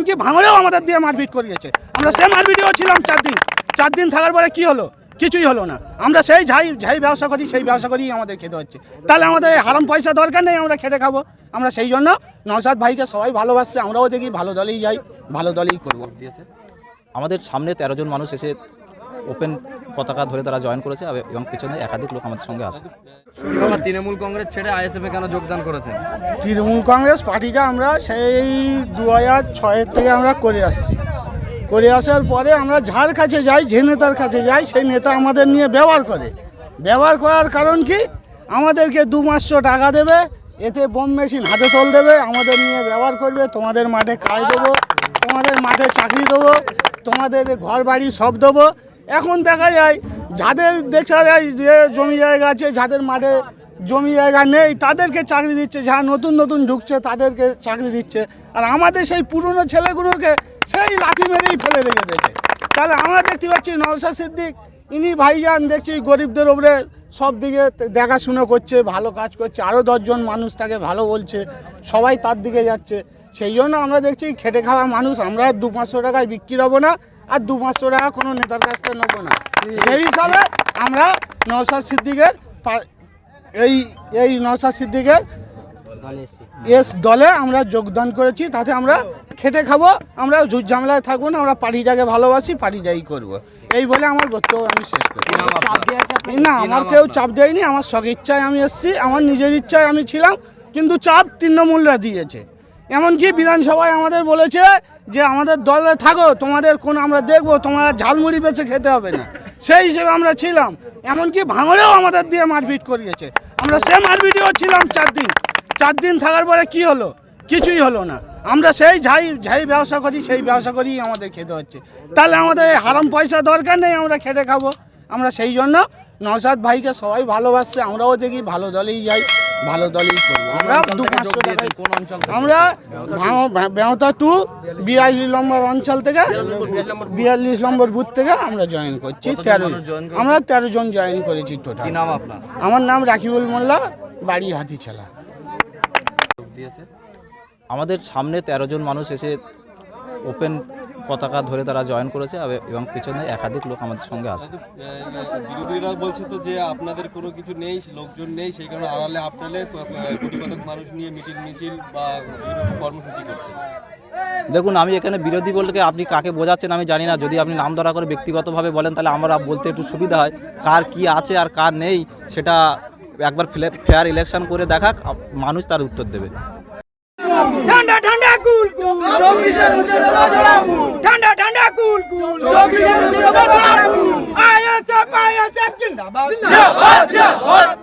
এমনকি ভাঙড়েও আমাদের দিয়ে মারপিট করিয়েছে। আমরা সে মারপিটেও ছিলাম চার দিন। চার দিন থাকার পরে কি হলো? কিছুই হলো না। আমরা সেই যাই যাই ব্যবসা করি, সেই ব্যবসা করি আমাদের খেতে হচ্ছে। তাহলে আমাদের হারাম পয়সা দরকার নেই, আমরা খেটে খাব। আমরা সেই জন্য নওসাদ ভাইকে সবাই ভালোবাসছে, আমরাও দেখি ভালো দলেই যাই, ভালো দলেই করব। আমাদের সামনে তেরো জন মানুষ এসে ওপেন পতাকা ধরে তারা জয়েন করেছে এবং পেছনে একাধিক লোক আমাদের সঙ্গে আছে। তৃণমূল কংগ্রেস ছেড়ে আইএসএফ কেন যোগদান করেছেন? তৃণমূল কংগ্রেস পার্টিটা আমরা সেই দু হাজার ছয়ের থেকে আমরা করে আসছি। করে আসার পরে আমরা যার কাছে যাই যে নেতার কাছে যাই সেই নেতা আমাদের নিয়ে ব্যবহার করে। ব্যবহার করার কারণ কি? আমাদেরকে দু মাসশো টাকা দেবে এতে বোম মেশিন হাতে তোল দেবে আমাদের নিয়ে ব্যবহার করবে তোমাদের মাঠে খাই দেবো তোমাদের মাঠে চাকরি দেবো তোমাদের ঘর বাড়ি সব দেবো এখন দেখা যায়, যাদের দেখা যায় যে জমি জায়গা আছে, যাদের মাঠে জমি জায়গা নেই, তাদেরকে চাকরি দিচ্ছে, যারা নতুন নতুন ঢুকছে, তাদেরকে চাকরি দিচ্ছে। আর আমাদের সেই পুরনো ছেলেগুলোকে সেই লাঠি মেরেই ফেলে রেখে দিয়েছে। তাহলে আমরা দেখতে পাচ্ছি নওশা সিদ্দিক, ইনি ভাইজান দেখছি গরিবদের ওপরে সব দিকে দেখাশুনো করছে, ভালো কাজ করছে আরও দশজন মানুষ তাকে ভালো বলছে, সবাই তার দিকে যাচ্ছে। সেই জন্য আমরা দেখছি খেটে খাওয়া মানুষ, আমরা দু পাঁচশো টাকায় বিক্রি হব না। আর দু পাঁচশো টাকা কোনো নেতার কাছ থেকে নেব না। সেই হিসাবে আমরা নওশাদ সিদ্দিকের এই এই নওশাদ সিদ্দিকের এস দলে আমরা যোগদান করেছি তাতে আমরা খেটে খাব আমরা ঝুট ঝামেলায় থাকব না আমরা পার্টিটাকে ভালোবাসি পার্টিটাই করব। এই বলে আমার বক্তব্য আমি শেষ করি? না আমার কেউ চাপ দেয়নি আমার শখ ইচ্ছায় আমি এসেছি আমার নিজের ইচ্ছায় আমি ছিলাম কিন্তু চাপ তৃণমূলরা দিয়েছে। এমনকি বিধানসভায় আমাদের বলেছে যে আমাদের দলে থাকো, তোমাদের কোন আমরা দেখব তোমরা ঝালমুড়ি বেছে খেতে হবে না। সেই হিসেবে আমরা ছিলাম। এমনকি ভাঙড়েও আমাদের দিয়ে মারপিট করিয়েছে। আমরা সে মারপিটেও ছিলাম চার দিন। চার দিন থাকার পরে কি হলো? কিছুই হলো না। আমরা সেই যাই যাই ব্যবসা করি, সেই ব্যবসা করেই আমাদের খেতে হচ্ছে। তাহলে আমাদের হারাম পয়সা দরকার নেই, আমরা খেটে খাব। আমরা সেই জন্য নওশাদ ভাইকে সবাই ভালোবাসছে, আমরাও দেখি, ভালো দলেই যাই। ভালো দলেই আমরা দু পাঁচশো? আমরা বেহতা টু বিয়াল্লিশ নম্বর অঞ্চল থেকে বিয়াল্লিশ নম্বর বুথ। থেকে আমরা জয়েন করছি তেরো আমরা তেরো জন জয়েন করেছি টোটাল আমার নাম রাকিবুল মোল্লা বাড়ি হাতিছালা। আমাদের সামনে তেরো জন মানুষ এসে ওপেন পতাকা ধরে তারা জয়েন করেছে এবং পেছনে একাধিক লোক আমাদের সঙ্গে আছে। বিরোধীরা বলছে তো যে আপনাদের কোনো কিছু নেই লোকজন নেই সেই কারণে আড়ালে আপনালে কোটি কতক মানুষ নিয়ে মিটিং মিছিল বা কর্মসূচি করছে। দেখুন আমি এখানে বিরোধী বলতে আপনি কাকে বোঝাচ্ছেন আমি জানি না। যদি আপনি নাম ধরা করে ব্যক্তিগতভাবে বলেন তাহলে আমরা বলতে একটু সুবিধা হয়। কার কি আছে আর কার নেই সেটা একবার ফেয়ার ইলেকশন করে দেখাক মানুষ তার উত্তর দেবে। ঠান্ডা ঠান্ডা কুল কুল। চব্বিশে মুছে দেবো জোড়াফুল ঠান্ডা ঠান্ডা কুল কুল। চব্বিশে মুছে দেবো জোড়াফুল আইএসএফ আইএসএফ জিন্দাবাদ। জিন্দাবাদ জিন্দাবাদ।